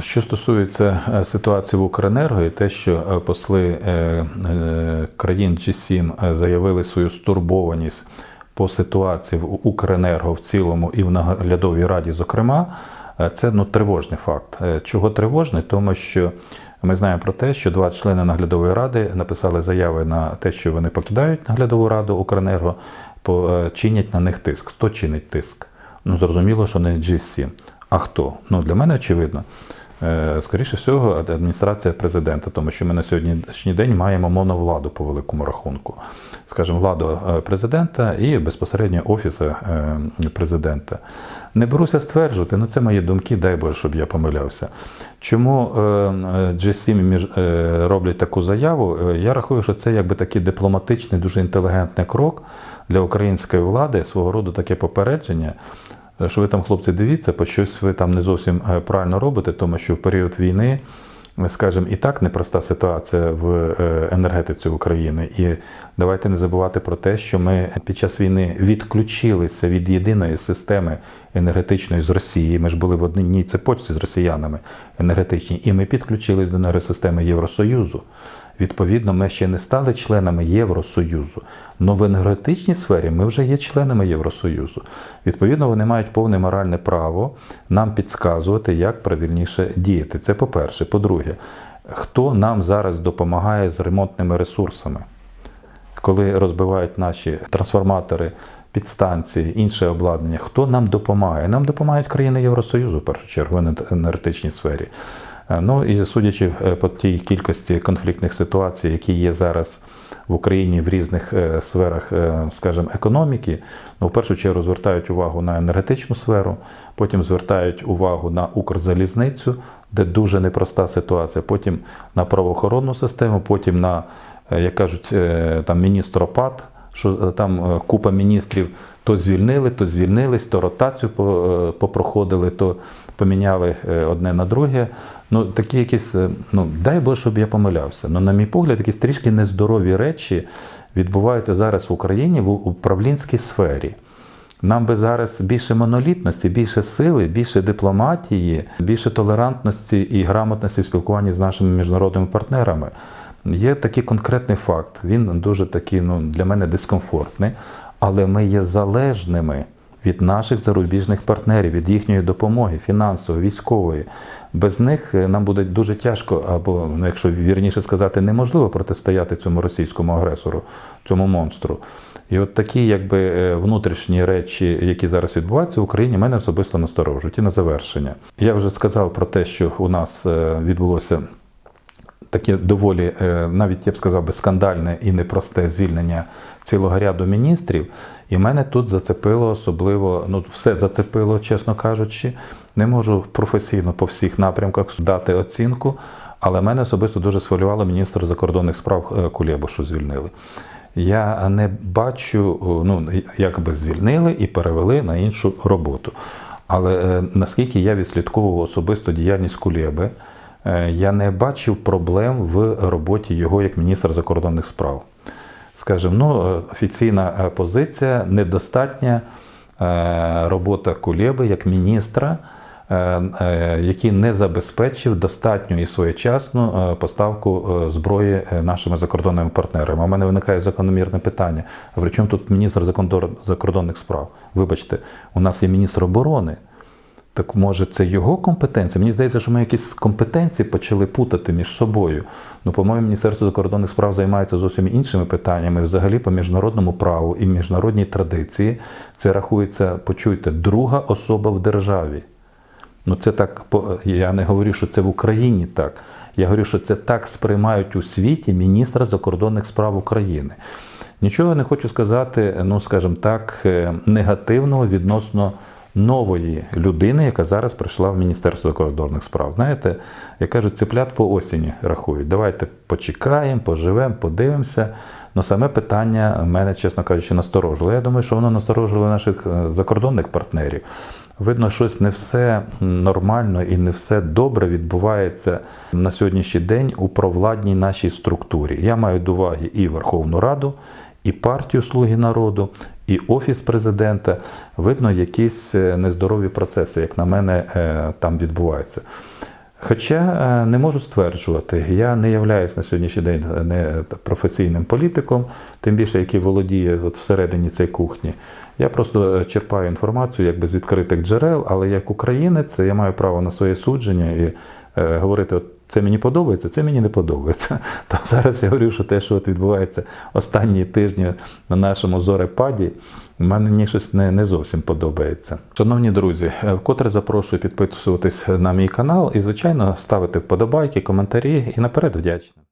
Що стосується е, ситуації в Укренерго і те, що е, посли е, країн G7 е, заявили свою стурбованість по ситуації в Укренерго в цілому і в наглядовій раді, зокрема, це ну, тривожний факт. Чого тривожний? Тому що ми знаємо про те, що два члени наглядової ради написали заяви на те, що вони покидають наглядову раду Укренерго, чинять на них тиск. Хто чинить тиск? Ну, зрозуміло, що не G7. А хто? Ну, для мене очевидно. Е, Скоріше всього, адміністрація президента, тому що ми на сьогоднішній день маємо моновладу по великому рахунку. Скажімо, владу е, президента і безпосередньо офісу е, президента. Не беруся стверджувати, ну це мої думки, дай Боже, щоб я помилявся. Чому е, е, G7 е, роблять таку заяву? Я рахую, що це якби такий дипломатичний, дуже інтелігентний крок для української влади, свого роду таке попередження, що ви там, хлопці, дивіться, по щось ви там не зовсім е, правильно робите, тому що в період війни, ми скажемо, і так непроста ситуація в е, енергетиці України. І давайте не забувати про те, що ми під час війни відключилися від єдиної системи енергетичної з Росії. Ми ж були в одній цепочці з росіянами енергетичній, і ми підключились до енергосистеми Євросоюзу. Відповідно, ми ще не стали членами Євросоюзу. але в енергетичній сфері ми вже є членами Євросоюзу. Відповідно, вони мають повне моральне право нам підказувати, як правильніше діяти. Це по-перше. По-друге, хто нам зараз допомагає з ремонтними ресурсами? Коли розбивають наші трансформатори, підстанції, інше обладнання, хто нам допомагає? Нам допомагають країни Євросоюзу, в першу чергу, в енергетичній сфері. Е, Ну і судячи е, по тій кількості конфліктних ситуацій, які є зараз в Україні в різних е, сферах, скажімо, економіки, ну, в першу чергу звертають увагу на енергетичну сферу, потім звертають увагу на Укрзалізницю, де дуже непроста ситуація, потім на правоохоронну систему, потім на, як кажуть, там міністропад, що е, там е, купа міністрів то звільнили, то звільнились, то ротацію е, попроходили, то поміняли одне на друге. Ну, такі якісь, ну дай Боже, щоб я помилявся. Ну, на мій погляд, якісь трішки нездорові речі відбуваються зараз в Україні в управлінській сфері. Нам би зараз більше монолітності, більше сили, більше дипломатії, більше толерантності і грамотності в спілкуванні з нашими міжнародними партнерами. Є такий конкретний факт. Він дуже такий, ну для мене дискомфортний, але ми є залежними від наших зарубіжних партнерів, від їхньої допомоги, фінансової, військової. Без них е, нам буде дуже тяжко, або, ну, якщо вірніше сказати, неможливо протистояти цьому російському агресору, цьому монстру. І от такі якби е, внутрішні речі, які зараз відбуваються в Україні, мене особисто насторожують. І на завершення. Я вже сказав про те, що у нас е, відбулося таке доволі, е, навіть я б сказав би, скандальне і непросте звільнення цілого ряду міністрів. І мене тут зацепило особливо, ну все зацепило, чесно кажучи. Не можу професійно по всіх напрямках дати оцінку, але мене особисто дуже схвилювало міністр закордонних справ е, що звільнили. Я не бачу, ну як би звільнили і перевели на іншу роботу. Але е, наскільки я відслідковував особисто діяльність Кулєби, я не бачив проблем в роботі його як міністра закордонних справ. Скажімо, ну, е, офіційна е, позиція недостатня е, робота Кулєби як міністра, е, е, який не забезпечив достатню і своєчасну е, поставку е, зброї е, нашими закордонними партнерами. У мене виникає закономірне питання: а при чому тут міністр закордонних справ? Вибачте, у нас є міністр оборони. Так може це його компетенція? Мені здається, що ми якісь компетенції почали путати між собою. Ну, по-моєму, Міністерство закордонних справ займається зовсім іншими питаннями. Взагалі, по міжнародному праву і міжнародній традиції це рахується, почуйте, друга особа в державі. Ну, це так, я не говорю, що це в Україні так. Я говорю, що це так сприймають у світі міністра закордонних справ України. Нічого не хочу сказати, ну скажімо так, е, негативного відносно нової людини, яка зараз прийшла в Міністерство закордонних справ. Знаєте, як кажуть, цеплят по осені рахують. Давайте почекаємо, поживемо, подивимося. Ну, саме питання мене, чесно кажучи, насторожило. Я думаю, що воно насторожило наших е, закордонних партнерів. Видно, щось не все нормально і не все добре відбувається на сьогоднішній день у провладній нашій структурі. Я маю до уваги і Верховну Раду, і партію Слуги народу, і офіс президента. Видно, якісь е, нездорові процеси, як на мене, е, там відбуваються. Хоча е, не можу стверджувати, я не являюсь на сьогоднішній день не професійним політиком, тим більше який володіє от всередині цієї кухні. Я просто черпаю інформацію якби з відкритих джерел, але як українець я маю право на своє судження і е, говорити, от це мені подобається, це мені не подобається. То зараз я говорю, що те, що от відбувається останні тижні на нашому зорепаді, мені щось не, не зовсім подобається. Шановні друзі, е, вкотре запрошую підписуватись на мій канал і, звичайно, ставити вподобайки, коментарі і наперед вдячний.